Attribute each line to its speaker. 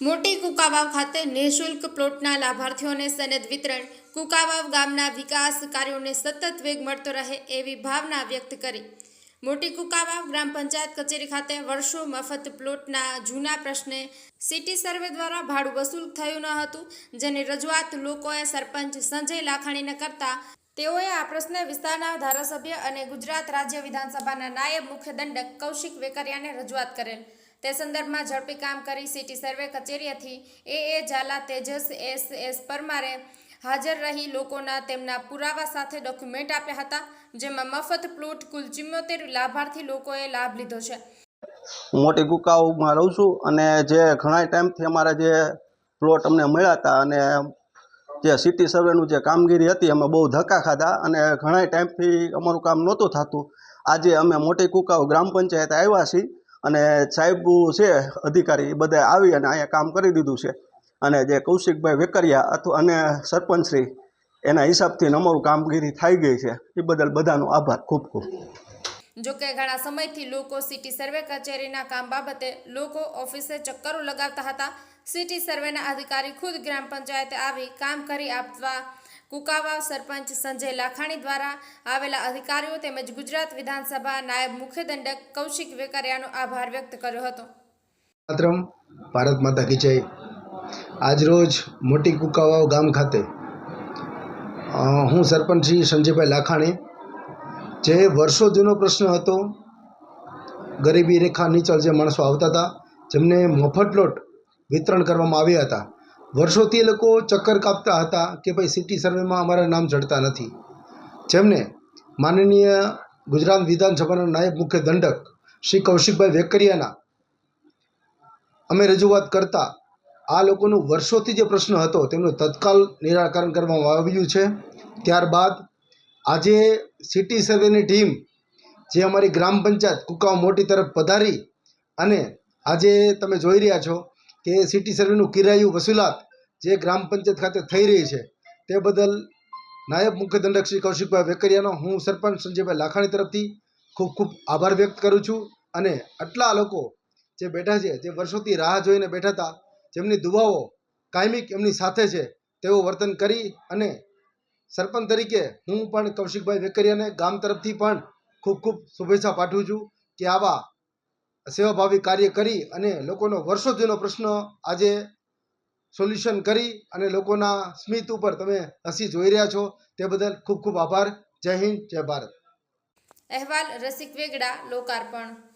Speaker 1: મોટી કુકાવાવ ખાતે નિઃશુલ્ક પ્લોટના લાભાર્થીઓને સનદ વિતરણ. કુકાવાવ ગામના વિકાસ કાર્યોને સતત વેગ મળતો રહે એવી ભાવના વ્યક્ત કરી. મોટી કુકાવાવ ગ્રામ પંચાયત કચેરી ખાતે વર્ષો મફત પ્લોટના જૂના પ્રશ્ને સિટી સર્વે દ્વારા ભાડું વસૂલ થયું ન હતું, જેની રજૂઆત લોકોએ સરપંચ સંજય લાખાણીને કરતા તેઓએ આ પ્રશ્ને વિસ્તારના ધારાસભ્ય અને ગુજરાત રાજ્ય વિધાનસભાના નાયબ મુખ્ય દંડક કૌશિક વેકરિયાને રજૂઆત કરેલ. તે સંદર્ભમાં ઝડપી કામ કરી city survey કચેરીએથી A A Zala Tejas S S પરમારે હાજર રહી લોકોના તેમના પુરાવા સાથે ડોક્યુમેન્ટ આપ્યા હતા, જેમાં મફત પ્લોટ કુલ ચુમ્યોતેર લાભાર્થી લોકોએ લાભ લીધો છે.
Speaker 2: હું મોટી ગુકાઉમાં રહું છું અને જે ઘણા ટાઈમથી અમારા જે પ્લોટ અમને મળ્યા હતા અને જે સિટી સર્વેનું જે કામગીરી હતી અમે બહુ ધક્કા ખાધા અને ઘણા ટાઈમથી અમારું કામ નહોતું થતું. આજે અમે મોટી કુકાઓ ગ્રામ પંચાયત આવ્યા છીએ અને સાહેબ છે, અધિકારી, એ બધા આવી અને અહીંયા કામ કરી દીધું છે. અને જે કૌશિકભાઈ વેકરિયા અથવા અને સરપંચશ્રી, એના હિસાબથી અમારું કામગીરી થઈ ગઈ છે. એ બદલ બધાનો આભાર, ખૂબ ખૂબ.
Speaker 1: જોકે ઘણા સમયથી લોકો સિટી સર્વે કચેરીના કામ બાબતે લોકો ઓફિસે ચક્કરો લગાવતા હતા. સિટી સર્વેના અધિકારી ખુદ ગ્રામ પંચાયતે આવી કામ કરી આપવા કુકાવાવ સરપંચ સંજય લાખાણી દ્વારા આવેલા અધિકારીઓ તેમજ ગુજરાત વિધાનસભા નાયબ મુખ્ય દંડક કૌશિક વેકરિયાનો આભાર વ્યક્ત કર્યો હતો.
Speaker 3: માતરમ ભારત માતા કી જય. આજરોજ મોટી કુકાવાવ ગામ ખાતે હું સરપંચ શ્રી સંજયભાઈ લાખાણી, જે વર્ષો જૂનો પ્રશ્ન હતો, ગરીબી રેખા નીચળ જે માણસો આવતા હતા, જેમને મફત લોટ વિતરણ કરવામાં આવ્યા હતા વર્ષોથી એ લોકો ચક્કર કાપતા હતા કે ભાઈ સિટી સર્વેમાં અમારા નામ જડતા નથી. જેમને માનનીય ગુજરાત વિધાનસભાના નાયબ મુખ્ય દંડક શ્રી કૌશિકભાઈ વેકરિયાના અમે રજૂઆત કરતા આ લોકોનું વર્ષોથી જે પ્રશ્ન હતો તેમનું તત્કાલ નિરાકરણ કરવામાં આવ્યું છે. ત્યારબાદ આજે સિટી સર્વેની ટીમ જે અમારી ગ્રામ પંચાયત કુકાવ મોટી તરફ પધારી અને આજે તમે જોઈ રહ્યા છો કે સિટી સર્વેનું કિરાયું વસૂલાત જે ગ્રામ પંચાયત ખાતે થઈ રહી છે, તે બદલ નાયબ મુખ્ય દંડક શ્રી કૌશિકભાઈ વેકરિયાનો હું સરપંચ સંજયભાઈ લાખાણી તરફથી ખૂબ ખૂબ આભાર વ્યક્ત કરું છું અને આટલા લોકો જે બેઠા છે, જે વર્ષોથી રાહ જોઈને બેઠા હતા, જેમની દુવાઓ કાયમિક એમની સાથે છે તેવું વર્તન કરી અને સરપંચ તરીકે હું પણ કૌશિકભાઈ વેકરિયાને ગામ તરફથી પણ ખૂબ ખૂબ શુભેચ્છા પાઠવું છું કે આવા સેવાભાવી કાર્ય કરી અને લોકોનો વર્ષો જૂનો પ્રશ્ન આજે સોલ્યુશન કરી અને લોકોના સ્મિત ઉપર તમે હસી જોઈ રહ્યા છો, તે બદલ ખૂબ ખૂબ આભાર. જય હિન્દ, જય ભારત.
Speaker 1: અહેવાલ રસિક વેગડા, લોકાર્પણ.